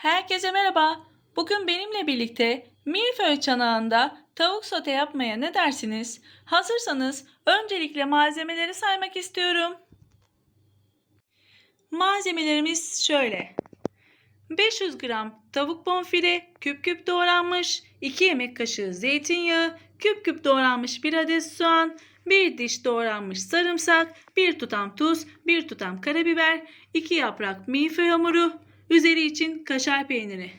Herkese merhaba. Bugün benimle birlikte milföy çanağında tavuk sote yapmaya ne dersiniz? Hazırsanız öncelikle malzemeleri saymak istiyorum. Malzemelerimiz şöyle. 500 gram tavuk bonfile küp küp doğranmış, 2 yemek kaşığı zeytinyağı, küp küp doğranmış 1 adet soğan, 1 diş doğranmış sarımsak, 1 tutam tuz, 1 tutam karabiber, 2 yaprak milföy hamuru, üzeri için kaşar peyniri.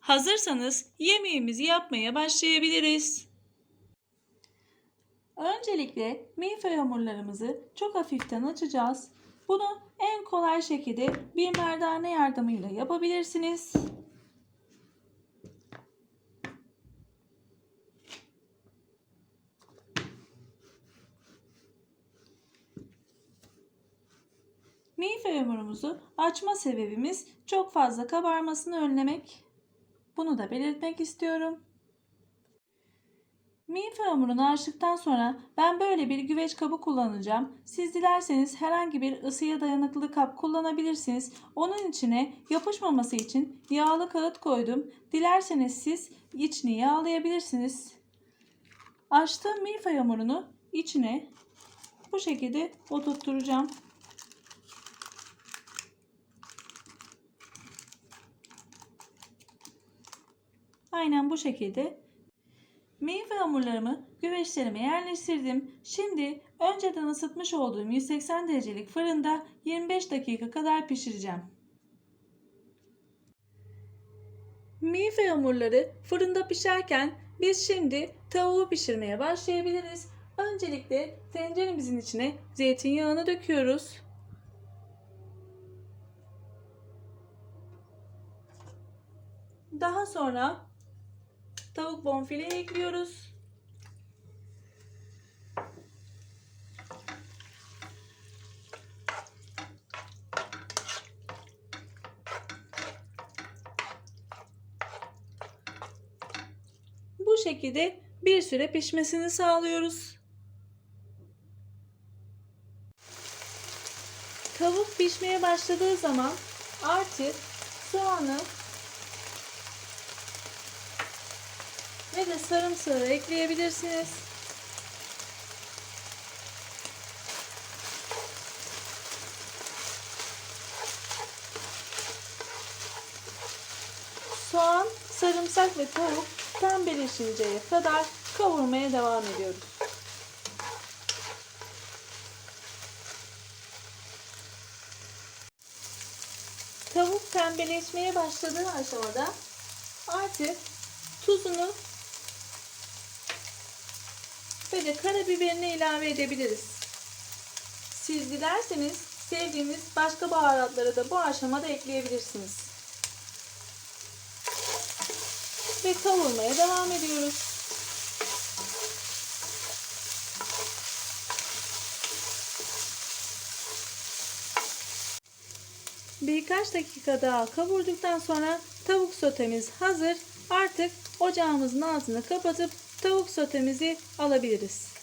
Hazırsanız yemeğimizi yapmaya başlayabiliriz. Öncelikle milföy hamurlarımızı çok hafiften açacağız. Bunu en kolay şekilde bir merdane yardımıyla yapabilirsiniz. Milföy hamurumuzu açma sebebimiz çok fazla kabarmasını önlemek. Bunu da belirtmek istiyorum. Milföy hamurunu açtıktan sonra ben böyle bir güveç kabı kullanacağım. Siz dilerseniz herhangi bir ısıya dayanıklı kap kullanabilirsiniz. Onun içine yapışmaması için yağlı kağıt koydum. Dilerseniz siz içini yağlayabilirsiniz. Açtığım milföy hamurunu içine bu şekilde oturtturacağım. Aynen bu şekilde Meyve hamurlarımı güveçlerime yerleştirdim. Şimdi önceden ısıtmış olduğum 180 derecelik fırında 25 dakika kadar pişireceğim. Meyve hamurları fırında pişerken biz şimdi tavuğu pişirmeye başlayabiliriz. Öncelikle tenceremizin içine zeytinyağını döküyoruz. Daha sonra tavuk bonfile ekliyoruz. Bu şekilde bir süre pişmesini sağlıyoruz. Tavuk pişmeye başladığı zaman artık soğanı ve de sarımsağı ekleyebilirsiniz. Soğan, sarımsak ve tavuk pembeleşinceye kadar kavurmaya devam ediyoruz. Tavuk pembeleşmeye başladığı aşamada artık tuzunu ve de karabiberini ilave edebiliriz. Siz dilerseniz sevdiğiniz başka baharatları da bu aşamada ekleyebilirsiniz. Ve kavurmaya devam ediyoruz. Birkaç dakika daha kavurduktan sonra tavuk sotemiz hazır. Artık ocağımızın altını kapatıp tavuk sotemizi alabiliriz.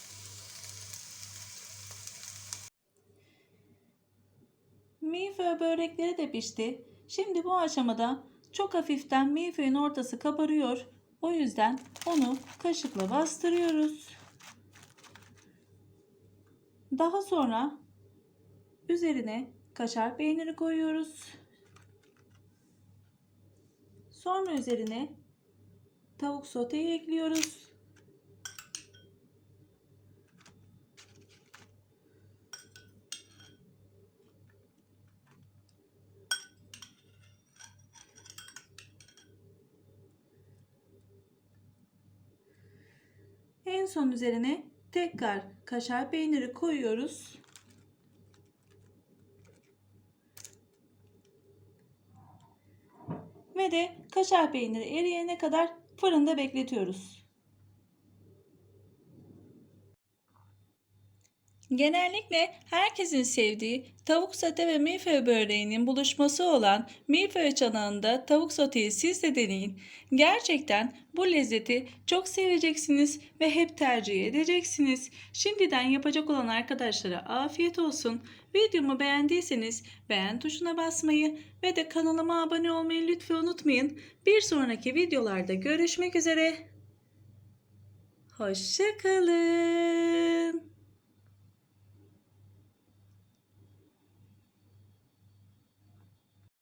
Milföy börekleri de pişti. Şimdi bu aşamada çok hafiften milföyün ortası kabarıyor. O yüzden onu kaşıkla bastırıyoruz. Daha sonra üzerine kaşar peyniri koyuyoruz. Sonra üzerine tavuk soteyi ekliyoruz. En son üzerine tekrar kaşar peyniri koyuyoruz. Ve de kaşar peyniri eriyene kadar fırında bekletiyoruz. Genellikle herkesin sevdiği tavuk sote ve milföy böreğinin buluşması olan milföy çanağında tavuk soteyi siz de deneyin. Gerçekten bu lezzeti çok seveceksiniz ve hep tercih edeceksiniz. Şimdiden yapacak olan arkadaşlara afiyet olsun. Videomu beğendiyseniz beğen tuşuna basmayı ve de kanalıma abone olmayı lütfen unutmayın. Bir sonraki videolarda görüşmek üzere. Hoşçakalın.